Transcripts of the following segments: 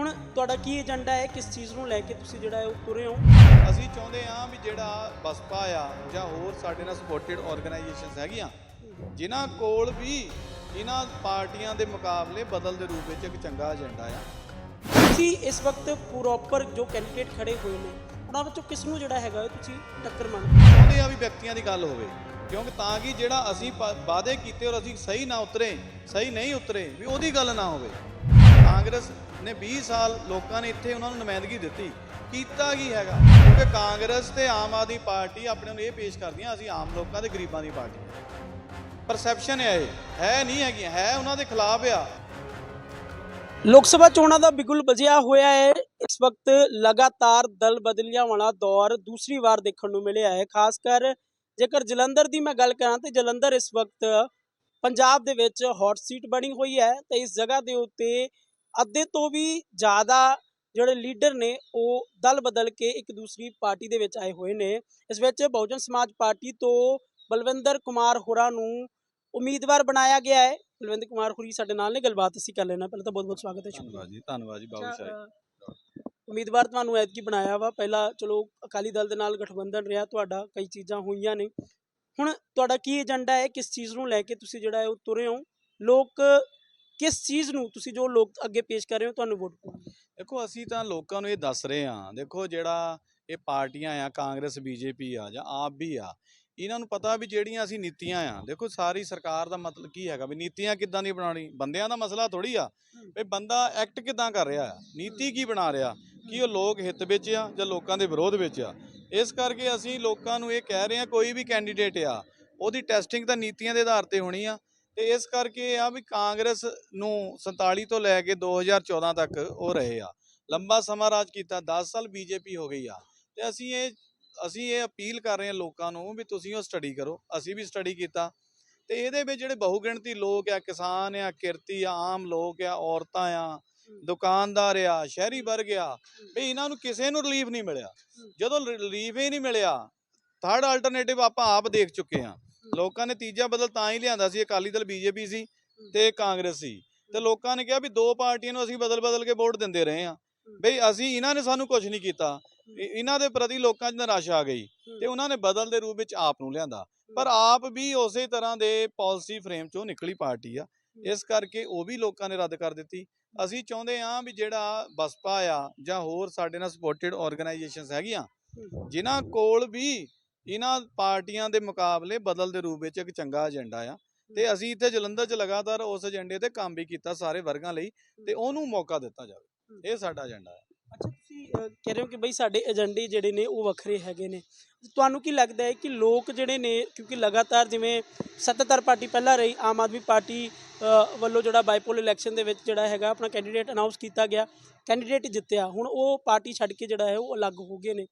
ਹੁਣ ਤੁਹਾਡਾ ਕੀ ਏਜੰਡਾ ਹੈ? ਕਿਸ ਚੀਜ਼ ਨੂੰ ਲੈ ਕੇ ਤੁਸੀਂ ਜਿਹੜਾ ਹੈ ਉਹ ਤੁਰੇ ਹੋ? ਅਸੀਂ ਚਾਹੁੰਦੇ ਹਾਂ ਵੀ ਜਿਹੜਾ ਬਸਪਾ ਆ ਜਾਂ ਹੋਰ ਸਾਡੇ ਨਾਲ ਸਪੋਰਟਡ ਆਰਗੇਨਾਈਜੇਸ਼ਨਸ ਹੈਗੀਆਂ ਜਿਨ੍ਹਾਂ ਕੋਲ ਵੀ ਇਹਨਾਂ ਪਾਰਟੀਆਂ ਦੇ ਮੁਕਾਬਲੇ ਬਦਲ ਦੇ ਰੂਪ ਵਿੱਚ ਇੱਕ ਚੰਗਾ ਏਜੰਡਾ ਆ। ਤੁਸੀਂ ਇਸ ਵਕਤ ਪ੍ਰੋਪਰ ਜੋ ਕੈਂਡੀਡੇਟ ਖੜੇ ਹੋਏ ਨੇ ਉਹਨਾਂ ਵਿੱਚੋਂ ਕਿਸ ਨੂੰ ਜਿਹੜਾ ਹੈਗਾ ਤੁਸੀਂ ਟੱਕਰ ਮੰਨਦੇ? ਚਾਹੁੰਦੇ ਆ ਵੀ ਵਿਅਕਤੀਆਂ ਦੀ ਗੱਲ ਹੋਵੇ ਕਿਉਂਕਿ ਤਾਂ ਕਿ ਜਿਹੜਾ ਅਸੀਂ ਵਾਅਦੇ ਕੀਤੇ ਔਰ ਅਸੀਂ ਸਹੀ ਨਾ ਉਤਰੇ ਸਹੀ ਨਹੀਂ ਉਤਰੇ ਵੀ ਉਹਦੀ ਗੱਲ ਨਾ ਹੋਵੇ। ਕਾਂਗਰਸ ਨੇ 20 ਸਾਲ ਲੋਕਾਂ ਨੇ ਇੱਥੇ ਉਹਨਾਂ ਨੂੰ ਨੁਮਾਇੰਦਗੀ ਦਿੱਤੀ। ਕੀਤਾ ਕੀ ਹੈਗਾ? ਕਿਉਂਕਿ ਕਾਂਗਰਸ ਤੇ ਆਮ ਆਦਮੀ ਪਾਰਟੀ ਆਪਣੇ ਨੂੰ ਇਹ ਪੇਸ਼ ਕਰਦੀਆਂ, ਅਸੀਂ ਆਮ ਲੋਕਾਂ ਤੇ ਗਰੀਬਾਂ ਦੀ ਪਾਰਟੀ। ਪਰਸੈਪਸ਼ਨ ਹੈ ਇਹ। ਹੈ ਨਹੀਂ ਹੈਗੀਆਂ, ਹੈ ਉਹਨਾਂ ਦੇ ਖਿਲਾਫ ਆ। ਲੋਕ ਸਭਾ ਚੋਣਾਂ ਦਾ ਬਿਗੁਲ ਵਜਿਆ ਹੋਇਆ ਹੈ। ਇਸ ਵਕਤ ਲਗਾਤਾਰ ਦਲ ਬਦਲੀਆਂ ਵਾਲਾ ਦੌਰ ਦੂਸਰੀ ਵਾਰ ਦੇਖਣ ਨੂੰ ਮਿਲਿਆ ਹੈ। ਖਾਸ ਕਰ ਜੇਕਰ ਜਲੰਧਰ ਦੀ ਮੈਂ ਗੱਲ ਕਰਾਂ, ਤੇ ਜਲੰਧਰ ਇਸ ਵਕਤ ਪੰਜਾਬ ਦੇ ਵਿੱਚ ਹੌਟ ਸੀਟ ਬਣੀ ਹੋਈ ਹੈ ਤੇ ਇਸ ਜਗ੍ਹਾ ਦੇ ਉੱਤੇ ਅੱਧੇ ਤੋਂ ਵੀ ਜ਼ਿਆਦਾ ਜਿਹੜੇ ਲੀਡਰ ਨੇ ਉਹ ਦਲ ਬਦਲ ਕੇ ਇੱਕ ਦੂਸਰੀ ਪਾਰਟੀ ਦੇ ਵਿੱਚ ਆਏ ਹੋਏ ਨੇ। ਇਸ ਵਿੱਚ ਬਹੁਜਨ ਸਮਾਜ ਪਾਰਟੀ ਤੋਂ ਬਲਵਿੰਦਰ ਕੁਮਾਰ ਹੋਰਾਂ ਨੂੰ ਉਮੀਦਵਾਰ ਬਣਾਇਆ ਗਿਆ ਹੈ। ਬਲਵਿੰਦਰ ਕੁਮਾਰ ਹੋਰੀ ਸਾਡੇ ਨਾਲ ਨੇ ਗੱਲਬਾਤ ਅਸੀਂ ਕਰ ਲੈਣਾ ਪਹਿਲਾਂ ਤਾਂ ਬਹੁਤ ਬਹੁਤ ਸਵਾਗਤ ਹੈ ਸ਼ੁਕਰੀਆ ਧੰਨਵਾਦ ਜੀ ਧੰਨਵਾਦ ਜੀ ਬਾਬੂ ਸਾਹਿਬ। ਉਮੀਦਵਾਰ ਤੁਹਾਨੂੰ ਐਤਕੀ ਬਣਾਇਆ ਵਾ। ਪਹਿਲਾਂ ਚਲੋ ਅਕਾਲੀ ਦਲ ਦੇ ਨਾਲ ਗਠਬੰਧਨ ਰਿਹਾ ਤੁਹਾਡਾ ਕਈ ਚੀਜ਼ਾਂ ਹੋਈਆਂ ਨੇ। ਹੁਣ ਤੁਹਾਡਾ ਕੀ ਏਜੰਡਾ ਹੈ? ਕਿਸ ਚੀਜ਼ ਨੂੰ ਲੈ ਕੇ ਤੁਸੀਂ ਜਿਹੜਾ ਹੈ ਉਹ ਤੁਰੇ ਹੋ? ਲੋਕ ਕਿਸ ਚੀਜ਼ ਨੂੰ ਤੁਸੀਂ ਜੋ ਲੋਕ ਅੱਗੇ ਪੇਸ਼ ਕਰ ਰਹੇ ਹੋ ਤੁਹਾਨੂੰ ਵੋਟ ਪਾਉਣਗੇ ਦੇਖੋ ਅਸੀਂ ਤਾਂ ਲੋਕਾਂ ਨੂੰ ਇਹ ਦੱਸ ਰਹੇ ਹਾਂ ਦੇਖੋ ਜਿਹੜਾ ਇਹ ਪਾਰਟੀਆਂ ਆ ਕਾਂਗਰਸ ਬੀਜੇਪੀ ਆ ਜਾਂ ਆਪ ਵੀ ਆ ਇਹਨਾਂ ਨੂੰ ਪਤਾ ਵੀ ਜਿਹੜੀਆਂ ਅਸੀਂ ਨੀਤੀਆਂ ਆ। ਦੇਖੋ ਸਾਰੀ ਸਰਕਾਰ ਦਾ ਮਤਲਬ ਕੀ ਹੈਗਾ ਵੀ ਨੀਤੀਆਂ ਕਿੱਦਾਂ ਦੀ ਬਣਾਉਣੀ ਬੰਦਿਆਂ ਦਾ ਮਸਲਾ ਥੋੜੀ ਆ ਵੀ ਬੰਦਾ ਐਕਟ ਕਿੱਦਾਂ ਕਰ ਰਿਹਾ ਆ ਨੀਤੀ ਕੀ ਬਣਾ ਰਿਹਾ ਕੀ ਉਹ ਲੋਕ ਹਿੱਤ ਵਿੱਚ ਆ ਜਾਂ ਲੋਕਾਂ ਦੇ ਵਿਰੋਧ ਵਿੱਚ ਆ। ਇਸ ਕਰਕੇ ਅਸੀਂ ਲੋਕਾਂ ਨੂੰ ਇਹ ਕਹਿ ਰਹੇ ਹਾਂ ਕੋਈ ਵੀ ਕੈਂਡੀਡੇਟ ਆ ਉਹਦੀ ਟੈਸਟਿੰਗ ਤਾਂ ਨੀਤੀਆਂ ਦੇ ਆਧਾਰ ਤੇ ਹੋਣੀ ਆ ਤੇ ਇਸ ਕਰਕੇ ਇਹ ਆ ਵੀ ਕਾਂਗਰਸ ਨੂੰ 47 ਤੋਂ ਲੈ ਕੇ 2014 ਤੱਕ ਉਹ ਰਹੇ ਆ। ਲੰਬਾ ਸਮਾਂ ਰਾਜ ਕੀਤਾ 10 ਸਾਲ ਬੀਜੇਪੀ ਹੋ ਗਈ ਆ। ਤੇ ਅਸੀਂ ਇਹ ਅਸੀਂ ਇਹ ਅਪੀਲ ਕਰ ਰਹੇ ਹਾਂ ਲੋਕਾਂ ਨੂੰ ਵੀ ਤੁਸੀਂ ਉਹ ਸਟੱਡੀ ਕਰੋ। ਅਸੀਂ ਵੀ ਸਟੱਡੀ ਕੀਤਾ। ਤੇ ਇਹਦੇ ਵਿੱਚ ਜਿਹੜੇ ਬਹੁਗਿਣਤੀ ਲੋਕ ਆ, ਕਿਸਾਨ ਆ, ਕਿਰਤੀ ਆ, ਆਮ ਲੋਕ ਆ, ਔਰਤਾਂ ਆ, ਦੁਕਾਨਦਾਰ ਆ, ਸ਼ਹਿਰੀ ਵਰਗ ਆ, ਵੀ ਇਹਨਾਂ ਨੂੰ ਕਿਸੇ ਨੂੰ ਰਿਲੀਫ ਨਹੀਂ ਮਿਲਿਆ। ਜਦੋਂ ਰਿਲੀਫ ਹੀ ਨਹੀਂ ਮਿਲਿਆ ਥਰਡ ਆਲਟਰਨੇਟਿਵ ਆਪਾਂ ਆਪ ਦੇਖ ਚੁੱਕੇ ਆ ਲੋਕਾਂ ਨੇ ਤੀਜਾ ਬਦਲ ਤਾਂ ਹੀ ਲਿਆਂਦਾ ਸੀ ਅਕਾਲੀ ਦਲ ਬੀਜੇਪੀ ਸੀ ਤੇ ਕਾਂਗਰਸ ਸੀ। ਤੇ ਲੋਕਾਂ ਨੇ ਕਿਹਾ ਵੀ ਦੋ ਪਾਰਟੀਆਂ ਨੂੰ ਅਸੀਂ ਬਦਲ ਬਦਲ ਕੇ ਵੋਟ ਦਿੰਦੇ ਰਹੇ ਆ ਬਈ ਅਸੀਂ ਇਹਨਾਂ ਨੇ ਸਾਨੂੰ ਕੁਝ ਨਹੀਂ ਕੀਤਾ। ਇਹਨਾਂ ਦੇ ਪ੍ਰਤੀ ਲੋਕਾਂ 'ਚ ਨਿਰਾਸ਼ਾ ਆ ਗਈ ਤੇ ਉਹਨਾਂ ਨੇ ਬਦਲ ਦੇ ਰੂਪ ਵਿੱਚ ਆਪ ਨੂੰ ਲਿਆਂਦਾ। ਪਰ ਆਪ ਵੀ ਉਸੇ ਤਰ੍ਹਾਂ ਦੇ ਪਾਲਿਸੀ ਫਰੇਮ 'ਚੋਂ ਨਿਕਲੀ ਪਾਰਟੀ ਆ। ਇਸ ਕਰਕੇ ਉਹ ਵੀ ਲੋਕਾਂ ਨੇ ਰੱਦ ਕਰ ਦਿੱਤੀ। ਅਸੀਂ ਚਾਹੁੰਦੇ ਹਾਂ ਵੀ ਜਿਹੜਾ ਬਸਪਾ ਆ ਜਾਂ ਹੋਰ ਸਾਡੇ ਨਾਲ ਸਪੋਰਟਡ ਆਰਗੇਨਾਈਜੇਸ਼ਨਸ ਹੈਗੀਆਂ ਜਿਨ੍ਹਾਂ ਕੋਲ ਵੀ ਇਹਨਾਂ ਪਾਰਟੀਆਂ ਦੇ ਮੁਕਾਬਲੇ ਬਦਲ ਦੇ ਰੂਪ ਵਿੱਚ ਇੱਕ ਚੰਗਾ ਏਜੰਡਾ ਆ। ਤੇ ਅਸੀਂ ਇੱਥੇ ਜਲੰਧਰ 'ਚ ਲਗਾਤਾਰ ਉਸ ਏਜੰਡੇ ਤੇ ਕੰਮ ਵੀ ਕੀਤਾ ਸਾਰੇ ਵਰਗਾਂ ਲਈ ਤੇ ਉਹਨੂੰ ਮੌਕਾ ਦਿੱਤਾ ਜਾਵੇ। ਇਹ ਸਾਡਾ ਏਜੰਡਾ ਹੈ ਅੱਛਾ ਤੁਸੀਂ ਕਹਿ ਰਹੇ ਹੋ ਕਿ ਬਈ ਸਾਡੇ ਏਜੰਡੇ ਜਿਹੜੇ ਨੇ ਉਹ ਵੱਖਰੇ ਹੈਗੇ ਨੇ। ਤੁਹਾਨੂੰ ਕੀ ਲੱਗਦਾ ਹੈ ਕਿ ਲੋਕ ਜਿਹੜੇ ਨੇ ਕਿਉਂਕਿ ਲਗਾਤਾਰ ਜਿਵੇਂ ਸੱਤਾਧਾਰ ਪਾਰਟੀ ਪਹਿਲਾਂ ਰਹੀ ਆਮ ਆਦਮੀ ਪਾਰਟੀ ਵੱਲੋਂ ਜਿਹੜਾ ਬਾਈਪੋਲ ਇਲੈਕਸ਼ਨ ਦੇ ਵਿੱਚ ਜਿਹੜਾ ਹੈਗਾ ਆਪਣਾ ਕੈਂਡੀਡੇਟ ਅਨਾਉਂਸ ਕੀਤਾ ਗਿਆ ਕੈਂਡੀਡੇਟ ਜਿੱਤਿਆ ਹੁਣ ਉਹ ਪਾਰਟੀ ਛੱਡ ਕੇ ਜਿਹੜਾ ਹੈ ਉਹ ਅਲੱਗ ਹੋ ਗਏ ਨੇ।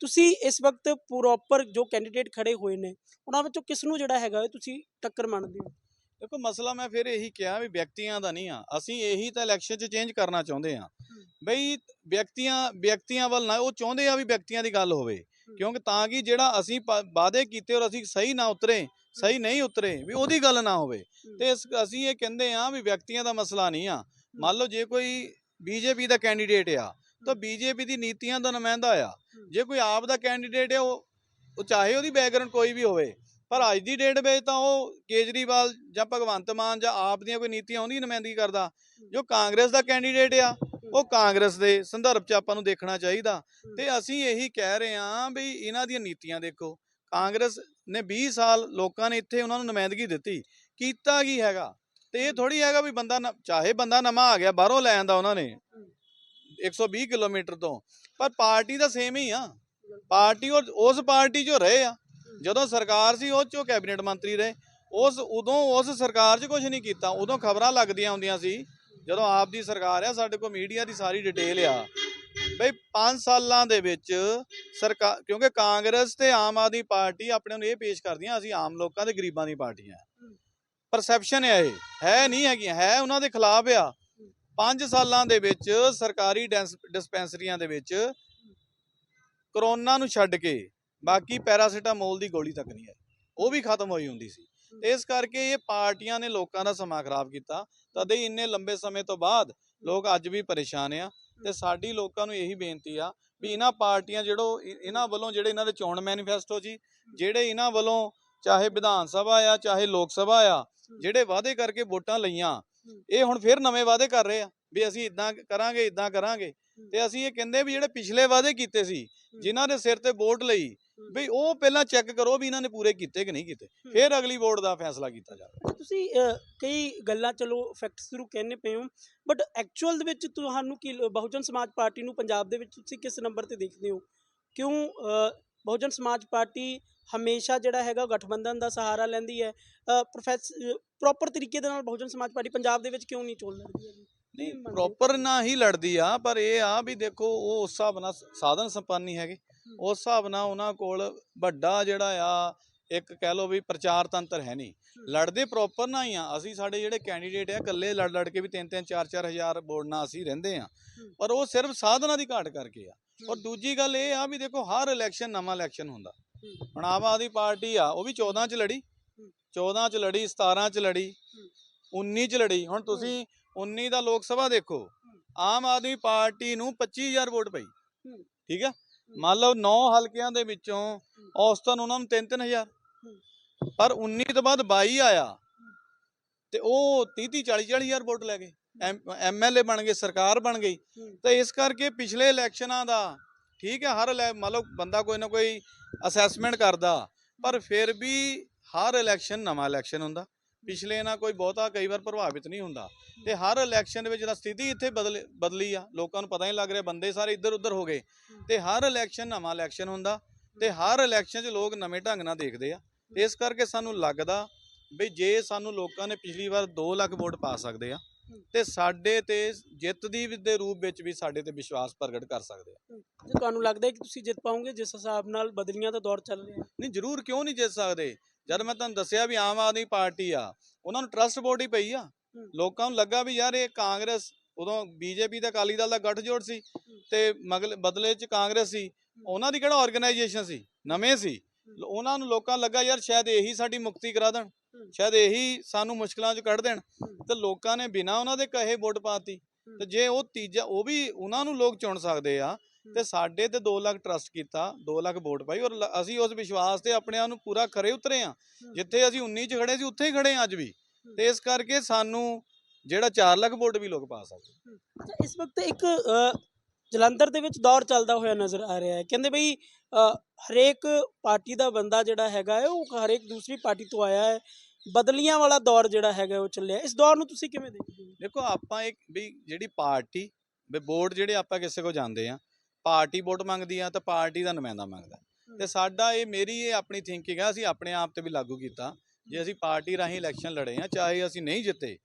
ਤੁਸੀਂ ਇਸ ਵਕਤ ਪ੍ਰੋਪਰ ਜੋ ਕੈਂਡੀਡੇਟ ਖੜੇ ਹੋਏ ਨੇ ਉਹਨਾਂ ਵਿੱਚੋਂ ਕਿਸ ਨੂੰ ਜਿਹੜਾ ਹੈਗਾ ਤੁਸੀਂ ਟੱਕਰ ਮੰਨਦੇ ਹੋ? ਦੇਖੋ ਮਸਲਾ ਮੈਂ ਫਿਰ ਇਹੀ ਕਿਹਾ ਵੀ ਵਿਅਕਤੀਆਂ ਦਾ ਨਹੀਂ ਆ। ਅਸੀਂ ਇਹੀ ਤਾਂ ਇਲੈਕਸ਼ਨ 'ਚ ਚੇਂਜ ਕਰਨਾ ਚਾਹੁੰਦੇ ਆ ਬਈ ਵਿਅਕਤੀਆਂ ਵਿਅਕਤੀਆਂ ਵੱਲ ਨਾ ਉਹ ਚਾਹੁੰਦੇ ਆ ਵੀ ਵਿਅਕਤੀਆਂ ਦੀ ਗੱਲ ਹੋਵੇ। ਕਿਉਂਕਿ ਤਾਂ ਕਿ ਜਿਹੜਾ ਅਸੀਂ ਵਾਅਦੇ ਕੀਤੇ ਔਰ ਅਸੀਂ ਸਹੀ ਨਾ ਉਤਰੇ ਸਹੀ ਨਹੀਂ ਉਤਰੇ ਵੀ ਉਹਦੀ ਗੱਲ ਨਾ ਹੋਵੇ। ਤੇ ਇਸ ਅਸੀਂ ਇਹ ਕਹਿੰਦੇ ਆ ਵੀ ਵਿਅਕਤੀਆਂ ਦਾ ਮਸਲਾ ਨਹੀਂ ਆ। ਮੰਨ ਲਓ ਜੇ ਕੋਈ ਬੀਜੇਪੀ ਦਾ ਕੈਂਡੀਡੇਟ ਆ ਤਾਂ ਬੀਜੇਪੀ ਦੀ ਨੀਤੀਆਂ ਦਾ ਨੁਮਾਇੰਦਾ ਆ। ਜੇ ਕੋਈ ਆਪ ਦਾ ਕੈਂਡੀਡੇਟ ਆ ਉਹ ਉਹ ਚਾਹੇ ਉਹਦੀ ਬੈਕਗ੍ਰਾਉਂਡ ਕੋਈ ਵੀ ਹੋਵੇ ਪਰ ਅੱਜ ਦੀ ਡੇਟ ਵਿੱਚ ਤਾਂ ਉਹ ਕੇਜਰੀਵਾਲ ਜਾਂ ਭਗਵੰਤ ਮਾਨ ਜਾਂ ਆਪ ਦੀਆਂ ਕੋਈ ਨੀਤੀਆਂ ਉਹਦੀ ਨੁਮਾਇੰਦਗੀ ਕਰਦਾ। ਜੋ ਕਾਂਗਰਸ ਦਾ ਕੈਂਡੀਡੇਟ ਆ ਉਹ ਕਾਂਗਰਸ ਦੇ ਸੰਦਰਭ 'ਚ ਆਪਾਂ ਨੂੰ ਦੇਖਣਾ ਚਾਹੀਦਾ। ਤੇ ਅਸੀਂ ਇਹੀ ਕਹਿ ਰਹੇ ਹਾਂ ਵੀ ਇਹਨਾਂ ਦੀਆਂ ਨੀਤੀਆਂ ਦੇਖੋ। ਕਾਂਗਰਸ ਨੇ 20 ਸਾਲ ਲੋਕਾਂ ਨੇ ਇੱਥੇ ਉਹਨਾਂ ਨੂੰ ਨੁਮਾਇੰਦਗੀ ਦਿੱਤੀ। ਕੀਤਾ ਕੀ ਹੈਗਾ? ਤੇ ਇਹ ਥੋੜੀ ਹੈਗਾ ਵੀ ਬੰਦਾ ਚਾਹੇ ਬੰਦਾ ਨਵਾਂ ਆ ਗਿਆ ਬਾਹਰੋਂ ਲੈ ਆਂਦਾ ਉਹਨਾਂ ਨੇ। 120 ਕਿਲੋਮੀਟਰ ਤੋਂ। ਪਰ ਪਾਰਟੀ ਤਾਂ ਸੇਮ ਹੀ ਆ। ਪਾਰਟੀ ਉਹ ਉਸ ਪਾਰਟੀ 'ਚੋਂ ਰਹੇ ਆ। ਜਦੋਂ ਸਰਕਾਰ ਸੀ ਉਹ 'ਚੋਂ ਕੈਬਨਿਟ ਮੰਤਰੀ ਰਹੇ। ਉਸ ਉਦੋਂ ਉਸ ਸਰਕਾਰ 'ਚ ਕੁਝ ਨਹੀਂ ਕੀਤਾ। ਉਦੋਂ ਖਬਰਾਂ ਲੱਗਦੀਆਂ ਹੁੰਦੀਆਂ ਸੀ ਜਦੋਂ ਆਪ ਦੀ ਸਰਕਾਰ ਆ ਸਾਡੇ ਕੋਲ ਮੀਡੀਆ ਦੀ ਸਾਰੀ ਡਿਟੇਲ ਆ। ਬਈ 5 ਸਾਲਾਂ ਦੇ ਵਿੱਚ ਸਰਕਾਰ ਕਿਉਂਕਿ ਕਾਂਗਰਸ ਤੇ ਆਮ ਆਦਮੀ ਪਾਰਟੀ ਆਪਣੇ ਨੂੰ ਇਹ ਪੇਸ਼ ਕਰਦੀਆਂ ਅਸੀਂ ਆਮ ਲੋਕਾਂ ਤੇ ਗਰੀਬਾਂ ਦੀ ਪਾਰਟੀਆਂ। ਪਰਸੈਪਸ਼ਨ ਹੈ ਇਹ। ਹੈ ਨਹੀਂ ਹੈਗੀਆਂ। ਹੈ ਉਹਨਾਂ ਦੇ ਖਿਲਾਫ ਆ। 5 ਸਾਲਾਂ ਦੇ ਵਿੱਚ ਸਰਕਾਰੀ ਡੈਂਸ- ਡਿਸਪੈਂਸਰੀਆਂ ਦੇ ਵਿੱਚ ਕਰੋਨਾ ਨੂੰ ਛੱਡ ਕੇ ਬਾਕੀ ਪੈਰਾਸੀਟਾਮੋਲ ਦੀ ਗੋਲੀ ਤੱਕ ਨਹੀਂ ਹੈ ਉਹ ਵੀ ਖਤਮ ਹੋਈ ਹੁੰਦੀ ਸੀ। ਇਸ ਕਰਕੇ ਇਹ ਪਾਰਟੀਆਂ ਨੇ ਲੋਕਾਂ ਦਾ ਸਮਾਂ ਖਰਾਬ ਕੀਤਾ। ਤਦੇ ਹੀ ਇੰਨੇ ਲੰਬੇ ਸਮੇਂ ਤੋਂ ਬਾਅਦ ਲੋਕ ਅੱਜ ਵੀ ਪਰੇਸ਼ਾਨ ਆ ਤੇ ਸਾਡੀ ਲੋਕਾਂ ਨੂੰ ਇਹੀ ਬੇਨਤੀ ਆ ਵੀ ਇਹਨਾਂ ਪਾਰਟੀਆਂ ਜਿਹੜੋ ਇਹਨਾਂ ਵੱਲੋਂ ਜਿਹੜੇ ਇਹਨਾਂ ਦੇ ਚੋਣ ਮੈਨੀਫੈਸਟੋ ਜੀ, ਜਿਹੜੇ ਇਹਨਾਂ ਵੱਲੋਂ ਚਾਹੇ ਵਿਧਾਨ ਸਭਾ ਆ, ਚਾਹੇ ਲੋਕ ਸਭਾ ਆ, ਜਿਹੜੇ ਵਾਅਦੇ ਕਰਕੇ ਵੋਟਾਂ ਲਈਆਂ ਇਹ ਹੁਣ ਫਿਰ ਨਵੇਂ ਵਾਅਦੇ ਕਰ ਰਹੇ ਆ ਵੀ ਅਸੀਂ ਇਦਾਂ ਕਰਾਂਗੇ ਇਦਾਂ ਕਰਾਂਗੇ। ਤੇ ਅਸੀਂ ਇਹ ਕਹਿੰਦੇ ਵੀ ਜਿਹੜੇ ਪਿਛਲੇ ਵਾਅਦੇ ਕੀਤੇ ਸੀ ਜਿਨ੍ਹਾਂ ਦੇ ਸਿਰ ਤੇ ਵੋਟ ਲਈ ਵੀ ਉਹ ਪਹਿਲਾਂ ਚੈੱਕ ਕਰੋ ਵੀ ਇਹਨਾਂ ਨੇ ਪੂਰੇ ਕੀਤੇ ਕਿ ਨਹੀਂ ਕੀਤੇ। ਫਿਰ ਅਗਲੀ ਵੋਟ ਦਾ ਫੈਸਲਾ ਕੀਤਾ ਜਾਵੇ। ਤੁਸੀਂ ਕਈ ਗੱਲਾਂ ਚਲੋ ਫੈਕਟਸ ਥਰੂ ਕਹਿੰਦੇ ਪਏ ਹੋ ਬਟ ਐਕਚੁਅਲ ਦੇ ਵਿੱਚ ਤੁਹਾਨੂੰ ਕੀ ਬਹੁਜਨ ਸਮਾਜ ਪਾਰਟੀ ਨੂੰ ਪੰਜਾਬ ਦੇ ਵਿੱਚ ਤੁਸੀਂ ਕਿਸ ਨੰਬਰ ਤੇ ਦੇਖਦੇ ਹੋ? ਕਿਉਂ ਬਹੁਜਨ ਸਮਾਜ ਪਾਰਟੀ ਹਮੇਸ਼ਾ ਜਿਹੜਾ ਹੈਗਾ ਗਠਬੰਧਨ ਦਾ ਸਹਾਰਾ ਲੈਂਦੀ ਹੈ। ਪ੍ਰੋਫੈਸਰ ਪ੍ਰੋਪਰ ਤਰੀਕੇ ਦੇ ਨਾਲ ਬਹੁਜਨ ਸਮਾਜ ਪਾਰਟੀ ਪੰਜਾਬ ਦੇ ਵਿੱਚ ਕਿਉਂ ਨਹੀਂ ਚੋਣ ਲੜਦੀ ਹੈ ਨਹੀਂ ਮੰਨਦੇ ਹੋ? ਪ੍ਰੋਪਰ ਨਾ ਹੀ ਲੜਦੀ ਆ ਪਰ ਇਹ ਆ ਵੀ ਦੇਖੋ ਉਹ ਉਸ ਹਿਸਾਬ ਨਾਲ ਸਾਧਨ ਸੰਪੰਨ ਨਹੀਂ ਹੈਗੇ ਉਸ ਹਿਸਾਬ ਨਾਲ ਉਹਨਾਂ ਕੋਲ ਵੱਡਾ ਜਿਹੜਾ ਆ ਇੱਕ ਕਹਿ ਲਓ ਵੀ ਪ੍ਰਚਾਰ ਤੰਤਰ ਹੈ ਨਹੀਂ। ਲੜਦੇ ਪ੍ਰੋਪਰ ਨਾ ਹੀ ਆ। ਅਸੀਂ ਸਾਡੇ ਜਿਹੜੇ ਕੈਂਡੀਡੇਟ ਆ ਇਕੱਲੇ ਲੜ ਲੜ ਕੇ ਵੀ 3-3 4-4 ਹਜ਼ਾਰ ਨਾਲ ਅਸੀਂ ਰਹਿੰਦੇ ਆ। ਪਰ ਉਹ ਸਿਰਫ ਸਾਧਨਾਂ ਦੀ ਘਾਟ ਕਰਕੇ ਆ। ਔਰ। ਦੂਜੀ ਗੱਲ ਇਹ ਆ ਵੀ ਦੇਖੋ ਹਰ ਇਲੈਕਸ਼ਨ ਨਵਾਂ ਇਲੈਕਸ਼ਨ ਹੁੰਦਾ। ਹੁਣ ਆਮ ਆਦਮੀ ਪਾਰਟੀ ਆ ਉਹ ਵੀ 14 ਚ ਲੜੀ। 14 ਚ ਲੜੀ 17 ਚ ਲੜੀ 19 ਚ ਲੜੀ। ਹੁਣ ਤੁਸੀਂ 19 ਦਾ ਲੋਕ ਸਭਾ ਦੇਖੋ। ਆਮ ਆਦਮੀ ਪਾਰਟੀ ਨੂੰ 25000 ਵੋਟ ਪਈ। ਠੀਕ ਆ? ਮੰਨ ਲਓ 9 ਹਲਕਿਆਂ ਦੇ ਵਿੱਚੋਂ ਔਸਤਨ ਉਹਨਾਂ ਨੂੰ 3-3000 ਪਰ 19 ਤੋਂ ਬਾਅਦ 22 ਆਇਆ ਤੇ ਉਹ 30-30 40-40000 ਵੋਟ ਲੈ ਗਏ। ਐਮਐਲਏ ਬਣ ਗਏ, ਸਰਕਾਰ ਬਣ ਗਈ। ਤਾਂ ਇਸ ਕਰਕੇ ਪਿਛਲੇ ਇਲੈਕਸ਼ਨਾਂ ਦਾ ਠੀਕ ਹੈ, ਹਰ ਇਲੈ- ਮੰਨ ਲਓ ਬੰਦਾ ਕੋਈ ਨਾ ਕੋਈ ਅਸੈਸਮੈਂਟ ਕਰਦਾ, ਪਰ ਫਿਰ ਵੀ ਹਰ ਇਲੈਕਸ਼ਨ ਨਵਾਂ ਇਲੈਕਸ਼ਨ ਹੁੰਦਾ। ਪਿਛਲੇ ਨਾਲ ਕੋਈ ਬਹੁਤਾ ਕਈ ਵਾਰ ਪ੍ਰਭਾਵਿਤ ਨਹੀਂ ਹੁੰਦਾ। ਤੇ ਹਰ ਇਲੈਕਸ਼ਨ ਦੇ ਵਿੱਚ ਜਿਹੜਾ ਸਥਿਤੀ ਇੱਥੇ ਬਦਲ ਬਦਲੀ ਆ। ਲੋਕਾਂ ਨੂੰ ਪਤਾ ਨਹੀਂ ਲੱਗ ਰਿਹਾ ਬੰਦੇ ਸਾਰੇ ਇੱਧਰ ਉੱਧਰ ਹੋ ਗਏ। ਤੇ ਹਰ ਇਲੈਕਸ਼ਨ ਨਵਾਂ ਇਲੈਕਸ਼ਨ ਹੁੰਦਾ ਤੇ ਹਰ ਇਲੈਕਸ਼ਨ 'ਚ ਲੋਕ ਨਵੇਂ ਢੰਗ ਨਾਲ ਦੇਖਦੇ ਆ। ਇਸ ਕਰਕੇ ਸਾਨੂੰ ਲੱਗਦਾ ਵੀ ਜੇ ਸਾਨੂੰ ਲੋਕਾਂ ਨੇ ਪਿਛਲੀ ਵਾਰ 2 ਲੱਖ ਵੋਟ ਪਾ ਸਕਦੇ ਆ ਤੇ ਸਾਡੇ ਤੇ ਜਿੱਤ ਦੀ ਦੇ ਰੂਪ ਵਿੱਚ ਵੀ ਸਾਡੇ ਤੇ ਵਿਸ਼ਵਾਸ ਪ੍ਰਗਟ ਕਰ ਸਕਦੇ ਆ। ਜੇ ਤੁਹਾਨੂੰ ਲੱਗਦਾ ਹੈ ਕਿ ਤੁਸੀਂ ਜਿੱਤ ਪਾਓਗੇ ਜਿਸ ਹਿਸਾਬ ਨਾਲ ਬਦਲੀਆਂ ਦਾ ਦੌਰ ਚੱਲ ਰਿਹਾ ਹੈ। ਨਹੀਂ ਜ਼ਰੂਰ ਕਿਉਂ ਨਹੀਂ ਜਿੱਤ ਸਕਦੇ? ਜਦ ਮੈਂ ਤੁਹਾਨੂੰ ਦੱਸਿਆ ਵੀ ਆਮ ਆਦਮੀ ਪਾਰਟੀ ਆ ਉਹਨਾਂ ਨੂੰ ਟਰਸਟ ਵੋਟ ਹੀ ਪਈ ਆ। ਲੋਕਾਂ ਨੂੰ ਲੱਗਾ ਵੀ ਯਾਰ ਇਹ ਕਾਂਗਰਸ ਉਦੋਂ ਬੀਜੇਪੀ ਤੇ ਅਕਾਲੀ ਦਲ ਦਾ ਗੱਠਜੋੜ ਸੀ ਤੇ ਮਗਲ ਬਦਲੇ ਚ ਕਾਂਗਰਸ ਸੀ ਉਹਨਾਂ ਦੀ ਕਿਹੜਾ ਆਰਗੇਨਾਈਜੇਸ਼ਨ ਸੀ? ਨਵੇਂ ਸੀ। ਉਹਨਾਂ ਨੂੰ ਲੋਕਾਂ ਲੱਗਾ ਯਾਰ ਸ਼ਾਇਦ ਇਹੀ ਸਾਡੀ ਮੁਕਤੀ ਕਰਾ ਦੇਣ। ਸ਼ਾਇਦ ਇਹੀ ਸਾਨੂੰ ਮੁਸ਼ਕਲਾਂ ਚ ਕੱਢ ਦੇਣ। ਤੇ ਲੋਕਾਂ ਨੇ ਬਿਨਾਂ ਉਹਨਾਂ ਦੇ ਕਹੇ ਵੋਟ ਪਾਤੀ ਤੇ ਜੇ ਉਹ ਤੀਜਾ ਉਹ ਵੀ ਉਹਨਾਂ ਨੂੰ ਲੋਕ ਚੁਣ ਸਕਦੇ ਆ ਤੇ ਸਾਡੇ ਤੇ 2 ਲੱਖ ਟਰਸਟ ਕੀਤਾ 2 ਲੱਖ ਵੋਟ ਪਾਈ ਔਰ ਲ- ਅਸੀਂ ਉਸ ਵਿਸ਼ਵਾਸ ਤੇ ਆਪਣੇ ਆਪ ਨੂੰ ਪੂਰਾ ਖਰੇ ਉਤਰੇ ਆ। ਜਿੱਥੇ ਅਸੀਂ 19 ਚ ਖੜੇ ਸੀ ਉੱਥੇ ਹੀ ਖੜੇ ਆ ਅੱਜ ਵੀ। ਤੇ ਇਸ ਕਰਕੇ ਸਾਨੂੰ ਜਿਹੜਾ 4 ਲੱਖ ਵੋਟ ਵੀ ਲੋਕ ਪਾ ਸਕਦੇ ਅੱਛਾ ਇਸ ਵਕਤ ਇੱਕ ਅ, ਜਲੰਧਰ ਦੇ ਵਿੱਚ ਦੌਰ ਚੱਲਦਾ ਹੋਇਆ ਨਜ਼ਰ ਆ ਰਿਹਾ ਹੈ। ਕਹਿੰਦੇ ਬਈ ਅ, ਹਰੇਕ ਪਾਰਟੀ ਦਾ ਬੰਦਾ ਜਿਹੜਾ ਹੈਗਾ ਹੈ ਉਹ ਹਰੇਕ ਦੂਸਰੀ ਪਾਰਟੀ ਤੋਂ ਆਇਆ ਹੈ। ਬਦਲੀਆਂ ਵਾਲਾ ਦੌਰ ਜਿਹੜਾ ਹੈਗਾ ਉਹ ਚੱਲਿਆ। ਇਸ ਦੌਰ ਨੂੰ ਤੁਸੀਂ ਕਿਵੇਂ ਦੇਖਦੇ ਹੋ? ਦੇਖੋ ਆਪਾਂ ਇੱਕ ਵੀ ਜਿਹੜੀ ਪਾਰਟੀ ਵੀ ਵੋਟ ਜਿਹੜੇ ਆਪਾਂ ਕਿਸੇ ਕੋ ਜਾਂਦੇ ਆ ਪਾਰਟੀ ਵੋਟ ਮੰਗਦੀ ਆ ਤਾਂ ਪਾਰਟੀ ਦਾ ਨੁਮਾਇੰਦਾ ਮੰਗਦਾ। ਤੇ ਸਾਡਾ ਇਹ ਮੇਰੀ ਇਹ ਆਪਣੀ ਥਿੰਕਿੰਗ ਆ ਅਸੀਂ ਆਪਣੇ ਆਪ ਤੇ ਵੀ ਲਾਗੂ ਕੀਤਾ ਜੇ ਅਸੀਂ ਪਾਰਟੀ ਰਾਹੀਂ ਇਲੈਕਸ਼ਨ ਲੜੇ ਆ ਚਾਹੇ ਅਸੀਂ ਨਹੀਂ ਜਿੱਤੇ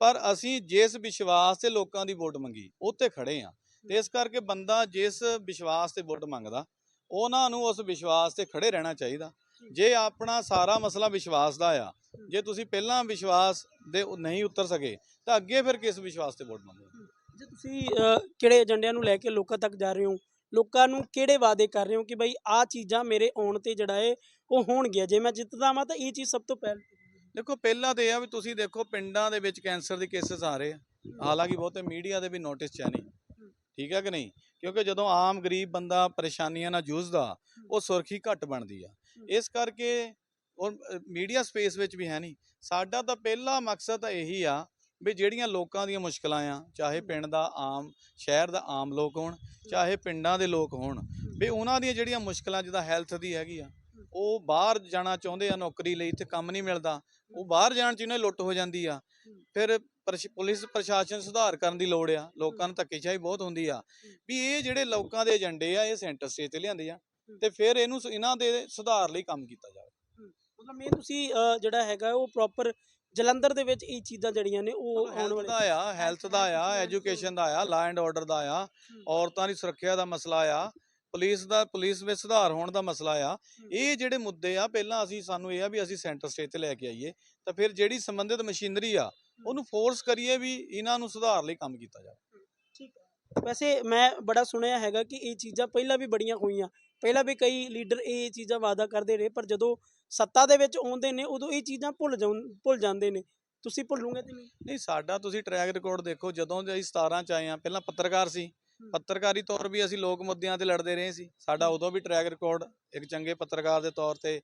ਪਰ ਅਸੀਂ ਜਿਸ ਵਿਸ਼ਵਾਸ ਤੇ ਲੋਕਾਂ ਦੀ ਵੋਟ ਮੰਗੀ ਉੱਤੇ ਖੜੇ ਆ। ਤੇ ਇਸ ਕਰਕੇ ਬੰਦਾ ਜਿਸ ਵਿਸ਼ਵਾਸ ਤੇ ਵੋਟ ਮੰਗਦਾ ਉਹਨਾਂ ਨੂੰ ਉਸ ਵਿਸ਼ਵਾਸ ਤੇ ਖੜੇ ਰਹਿਣਾ ਚਾਹੀਦਾ। ਜੇ ਆਪਣਾ ਸਾਰਾ ਮਸਲਾ ਵਿਸ਼ਵਾਸ ਦਾ ਆ ਜੇ ਤੁਸੀਂ ਪਹਿਲਾਂ ਵਿਸ਼ਵਾਸ ਦੇ ਨਹੀਂ ਉਤਰ ਸਕੇ ਤਾਂ ਅੱਗੇ ਫਿਰ ਕਿਸ ਵਿਸ਼ਵਾਸ ਤੇ ਵੋਟ ਮੰਗੋਗੇ? ਜੇ ਤੁਸੀਂ ਕਿਹੜੇ ਏਜੰਡਿਆਂ ਨੂੰ ਲੈ ਕੇ ਲੋਕਾਂ ਤੱਕ ਜਾ ਰਹੇ ਹੋ? ਲੋਕਾਂ ਨੂੰ ਕਿਹੜੇ ਵਾਅਦੇ ਕਰ ਰਹੇ ਹੋ ਕਿ ਬਈ ਆਹ ਚੀਜ਼ਾਂ ਮੇਰੇ ਆਉਣ ਤੇ ਜਿਹੜਾ ਹੈ ਉਹ ਹੋਣਗੀਆਂ? ਜੇ ਮੈਂ ਜਿੱਤਦਾ ਵਾਂ ਤਾਂ ਇਹ ਚੀਜ਼ ਸਭ ਤੋਂ ਪਹਿਲਾਂ ਦੇਖੋ, ਪਹਿਲਾਂ ਤੇ ਇਹ ਆ ਵੀ ਤੁਸੀਂ ਦੇਖੋ, ਪਿੰਡਾਂ ਦੇ ਵਿੱਚ ਕੈਂਸਰ ਦੇ ਕੇਸਸ ਆ ਰਹੇ ਆ। ਹਾਲਾਂਕਿ ਬਹੁਤੇ ਮੀਡੀਆ ਦੇ ਵੀ ਨੋਟਿਸ ਚ ਹੈ ਨਹੀਂ। ਠੀਕ ਹੈ ਕਿ ਨਹੀਂ? ਕਿਉਂਕਿ ਜਦੋਂ ਆਮ ਗਰੀਬ ਬੰਦਾ ਪਰੇਸ਼ਾਨੀਆਂ ਨਾਲ ਜੂਝਦਾ, ਉਹ ਸੁਰਖੀ ਘੱਟ ਬਣਦੀ ਆ। ਇਸ ਕਰਕੇ ਉਹ ਮੀਡੀਆ ਸਪੇਸ ਵਿੱਚ ਵੀ ਹੈ ਨਹੀਂ। ਸਾਡਾ ਤਾਂ ਪਹਿਲਾ ਮਕਸਦ ਇਹੀ ਆ ਵੀ ਜਿਹੜੀਆਂ ਲੋਕਾਂ ਦੀਆਂ ਮੁਸ਼ਕਲਾਂ ਆ ਚਾਹੇ ਪਿੰਡ ਦਾ ਆਮ ਸ਼ਹਿਰ ਦਾ ਆਮ ਲੋਕ ਹੋਣ ਚਾਹੇ ਪਿੰਡਾਂ ਦੇ ਲੋਕ ਹੋਣ ਵੀ ਉਹਨਾਂ ਦੀਆਂ ਜਿਹੜੀਆਂ ਮੁਸ਼ਕਲਾਂ ਜਿੱਦਾਂ ਹੈਲਥ ਦੀ ਹੈਗੀ ਆ ਉਹ ਬਾਹਰ ਜਾਣਾ ਚਾਹੁੰਦੇ ਆ ਨੌਕਰੀ ਲਈ ਤੇ ਕੰਮ ਨਹੀਂ ਮਿਲਦਾ ਉਹ ਬਾਹਰ ਜਾਣ ਚ ਇਹਨਾਂ ਦੀ ਲੁੱਟ ਹੋ ਜਾਂਦੀ ਆ। ਫਿਰ ਪੁਲਿਸ ਪ੍ਰਸ਼ਾਸਨ ਸੁਧਾਰ ਕਰਨ ਦੀ ਲੋੜ ਆ ਲੋਕਾਂ ਨੂੰ ਧੱਕੇਸ਼ਾਹੀ ਬਹੁਤ ਹੁੰਦੀ ਆ ਵੀ ਇਹ ਜਿਹੜੇ ਲੋਕਾਂ ਦੇ ਏਜੰਡੇ ਆ ਇਹ ਸੈਂਟਰ ਸਟੇਜ ਤੇ ਲਿਆਂਦੇ ਆ ਤੇ ਫਿਰ ਇਹਨੂੰ ਇਹਨਾਂ ਦੇ ਸੁਧਾਰ ਲਈ ਕੰਮ ਕੀਤਾ ਜਾਵੇ। ਮਤਲਬ ਮੇਨ ਤੁਸੀਂ ਜਿਹੜਾ ਹੈਗਾ ਉਹ ਪ੍ਰੋਪਰ ਜਲੰਧਰ ਦੇ ਵਿੱਚ ਇਹ ਚੀਜ਼ਾਂ ਜਿਹੜੀਆਂ ਨੇ ਉਹ ਆਉਣ ਹੈਲਥ ਵਾਲੇ ਦਾ ਆ ਹੈਲਥ ਦਾ ਆ ਐਜੂਕੇਸ਼ਨ ਦਾ ਆ ਲਾ ਐਂਡ ਆਰਡਰ ਦਾ ਆ ਔਰਤਾਂ ਦੀ ਸੁਰੱਖਿਆ ਦਾ ਮਸਲਾ ਆ ਪੁਲਿਸ ਦਾ ਪੁਲਿਸ ਵਿੱਚ ਸੁਧਾਰ ਹੋਣ ਦਾ ਮਸਲਾ ਆ। ਇਹ ਜਿਹੜੇ ਮੁੱਦੇ ਆ ਪਹਿਲਾਂ ਅਸੀਂ ਸਾਨੂੰ ਇਹ ਆ ਵੀ ਅਸੀਂ ਸੈਂਟਰ ਸਟੇਜ ਤੇ ਲੈ ਕੇ ਆਈਏ ਤਾਂ ਫਿਰ ਜਿਹੜੀ ਸੰਬੰਧਿਤ ਮਸ਼ੀਨਰੀ ਆ ਉਹਨੂੰ ਫੋਰਸ ਕਰੀਏ ਵੀ ਇਹਨਾਂ ਨੂੰ ਸੁਧਾਰ ਲਈ ਕੰਮ ਕੀਤਾ ਜਾਵੇ। ਠੀਕ ਹੈ ਵੈਸੇ ਮੈਂ ਬੜਾ ਸੁਣਿਆ ਹੈਗਾ ਕਿ ਇਹ ਚੀਜ਼ਾਂ ਪਹਿਲਾਂ ਵੀ ਬੜੀਆਂ ਹੋਈਆਂ ਪਹਿਲਾਂ ਵੀ ਕਈ ਲੀਡਰ ਇਹ ਚੀਜ਼ਾਂ ਵਾਅਦਾ ਕਰਦੇ ਰਹੇ ਪਰ ਜਦੋਂ ਸੱਤਾ ਦੇ ਵਿੱਚ ਆਉਂਦੇ ਨੇ ਉਦੋਂ ਇਹ ਚੀਜ਼ਾਂ ਭੁੱਲ ਜਾਉਂ ਭੁੱਲ ਜਾਂਦੇ ਨੇ। ਤੁਸੀਂ ਭੁੱਲੋਗੇ ਤੇ ਨਹੀਂ? ਨਹੀਂ ਸਾਡਾ ਤੁਸੀਂ ਟਰੈਕ ਰਿਕਾਰਡ ਦੇਖੋ ਜਦੋਂ ਦੇ ਅਸੀਂ 17 ਚ ਆਏ ਆ ਪਹਿਲਾਂ ਪੱਤਰਕਾਰ ਸੀ। ਪੱਤਰਕਾਰੀ ਤੌਰ ਵੀ ਅਸੀਂ ਲੋਕ ਮੁੱਦਿਆਂ ਤੇ ਲੜਦੇ ਰਹੇ ਸੀ। ਸਾਡਾ ਉਦੋਂ ਵੀ ਟਰੈਕ ਰਿਕਾਰਡ ਇੱਕ ਚੰਗੇ ਪੱਤਰਕਾਰ ਦੇ ਤੌਰ ਤੇ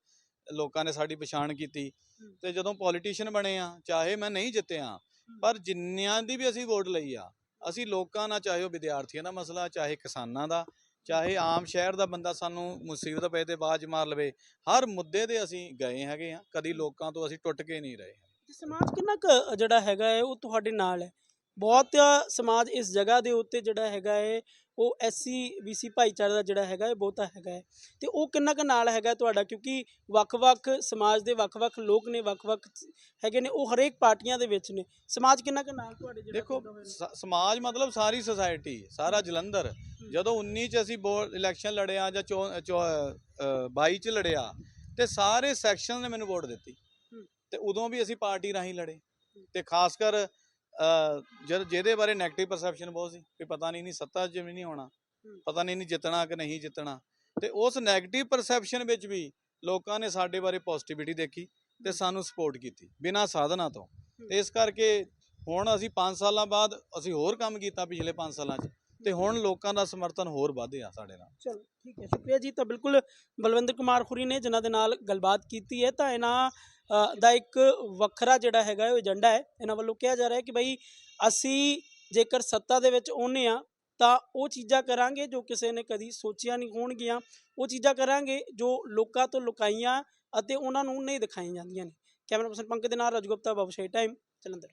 ਲੋਕਾਂ ਨੇ ਸਾਡੀ ਪਛਾਣ ਕੀਤੀ। ਹੂੰ। ਤੇ ਜਦੋਂ ਪੋਲੀਟੀਸ਼ੀਅਨ ਬਣੇ ਆ ਚਾਹੇ ਮੈਂ ਨਹੀਂ ਜਿੱਤਿਆ ਪਰ ਜਿੰਨਿਆਂ ਦੀ ਵੀ ਅਸੀਂ ਵੋਟ ਲਈ ਆ ਅਸੀਂ ਲੋਕਾਂ ਨਾਲ ਚਾਹੇ ਉਹ ਵਿਦਿਆਰਥੀਆਂ ਦਾ ਮਸਲਾ ਚਾਹੇ ਕਿਸਾਨਾਂ ਦਾ ਚਾਹੇ ਆਮ ਸ਼ਹਿਰ ਦਾ ਬੰਦਾ ਸਾਨੂੰ ਮੁਸੀਬਤ ਪਏ ਤੇ ਬਾਜ ਮਾਰ ਲਵੇ, ਹਰ ਮੁੱਦੇ ਤੇ ਅਸੀਂ ਗਏ ਹੈਗੇ ਆ ਕਦੀ ਲੋਕਾਂ ਤੋਂ ਅਸੀਂ ਟੁੱਟ ਕੇ ਨਹੀਂ ਰਹੇ। ਸਮਾਜ ਕਿੰਨਾ ਕੁ ਜਿਹੜਾ ਹੈਗਾ ਹੈ, ਉਹ ਤੁਹਾਡੇ ਨਾਲ ਹੈ? ਬਹੁਤ ਸਮਾਜ ਇਸ ਜਗ੍ਹਾ ਦੇ ਉੱਤੇ ਜਿਹੜਾ ਹੈਗਾ ਹੈ ਉਹ ਐਸਸੀ ਬੀਸੀ ਭਾਈਚਾਰੇ ਦਾ ਜਿਹੜਾ ਹੈਗਾ ਹੈ ਬਹੁਤਾ ਹੈਗਾ ਹੈ ਤੇ ਉਹ ਕਿੰਨਾ ਕੁ ਨਾਲ ਹੈਗਾ ਤੁਹਾਡਾ? ਕਿਉਂਕਿ ਵੱਖ-ਵੱਖ ਸਮਾਜ ਦੇ ਵੱਖ-ਵੱਖ ਲੋਕ ਨੇ ਵੱਖ-ਵੱਖ ਹੈਗੇ ਨੇ ਉਹ ਹਰੇਕ ਪਾਰਟੀਆਂ ਦੇ ਵਿੱਚ ਨੇ। ਸਮਾਜ ਕਿੰਨਾ ਕੁ ਨਾਲ ਤੁਹਾਡੇ ਜਿਹੜਾ ਦੇਖੋ ਸਮਾਜ ਮਤਲਬ ਸਾਰੀ ਸੁਸਾਇਟੀ ਸਾਰਾ ਜਲੰਧਰ। ਜਦੋਂ 19 ਚ ਅਸੀਂ ਬੋਰਡ ਇਲੈਕਸ਼ਨ ਲੜਿਆ ਜਾਂ 22 ਚ ਲੜਿਆ ਤੇ ਸਾਰੇ ਸੈਕਸ਼ਨ ਨੇ ਮੈਨੂੰ ਵੋਟ ਦਿੱਤੀ। ਤੇ ਉਦੋਂ ਵੀ ਅਸੀਂ ਪਾਰਟੀ ਰਾਹੀਂ ਲੜੇ। ਤੇ ਖਾਸ ਕਰ ਜਦ ਜਿਹਦੇ ਬਾਰੇ 네ਗੇਟਿਵ ਪਰਸੈਪਸ਼ਨ ਬਹੁਤ ਸੀ ਕਿ ਪਤਾ ਨਹੀਂ ਨਹੀਂ ਸੱਤਾ 'ਚ ਵੀ ਨਹੀਂ ਹੋਣਾ। ਪਤਾ ਨਹੀਂ ਨਹੀਂ ਜਿੱਤਣਾ ਕਿ ਨਹੀਂ ਜਿੱਤਣਾ। ਤੇ ਉਸ 네ਗੇਟਿਵ ਪਰਸੈਪਸ਼ਨ ਵਿੱਚ ਵੀ ਲੋਕਾਂ ਨੇ ਸਾਡੇ ਬਾਰੇ ਪੋਜ਼ਿਟਿਵਿਟੀ ਦੇਖੀ ਤੇ ਸਾਨੂੰ ਸਪੋਰਟ ਕੀਤੀ ਬਿਨਾਂ ਸਾਧਨਾ ਤੋਂ। ਤੇ ਇਸ ਕਰਕੇ ਹੁਣ ਅਸੀਂ 5 ਸਾਲਾਂ ਬਾਅਦ ਅਸੀਂ ਹੋਰ ਕੰਮ ਕੀਤਾ ਪਿਛਲੇ 5 ਸਾਲਾਂ 'ਚ ਤੇ ਹੁਣ ਲੋਕਾਂ ਦਾ ਸਮਰਥਨ ਹੋਰ ਵਧਿਆ ਸਾਡੇ ਨਾਲ। ਚਲੋ ਠੀਕ ਹੈ ਸ਼ੁਕਰੀਆ ਜੀ। ਤਾਂ ਬਿਲਕੁਲ ਬਲਵਿੰਦਰ ਕੁਮਾਰ ਖੁਰੀ ਨੇ ਜਿਨ੍ਹਾਂ ਦੇ ਨਾਲ ਗੱਲਬਾਤ ਕੀਤੀ ਹੈ ਤਾਂ ਇਹਨਾਂ ਦਾ ਇੱਕ ਵੱਖਰਾ ਜਿਹੜਾ ਹੈਗਾ ਉਹ ਏਜੰਡਾ ਹੈ। ਇਹਨਾਂ ਵੱਲੋਂ ਕਿਹਾ ਜਾ ਰਿਹਾ ਹੈ ਕਿ ਭਈ ਅਸੀਂ ਜੇਕਰ ਸੱਤਾ ਦੇ ਵਿੱਚ ਆਉਂਦੇ ਆ ਤਾਂ ਉਹ ਚੀਜ਼ਾਂ ਕਰਾਂਗੇ ਜੋ ਕਿਸੇ ਨੇ ਕਦੀ ਸੋਚੀਆਂ ਨਹੀਂ ਹੋਣਗੀਆਂ। ਉਹ ਚੀਜ਼ਾਂ ਕਰਾਂਗੇ ਜੋ ਲੋਕਾਂ ਤੋਂ ਲੁਕਾਈਆਂ ਅਤੇ ਉਹਨਾਂ ਨੂੰ ਨਹੀਂ ਦਿਖਾਈਆਂ ਜਾਂਦੀਆਂ ਨੇ। ਕੈਮਰਾ ਪਰਸਨ ਪੰਕਜ ਦੇ ਨਾਲ ਰਜਗੁਪਤਾ ਬਾਬੂਸ਼ਾਹੀ ਟਾਈਮ ਜਲੰਧਰ।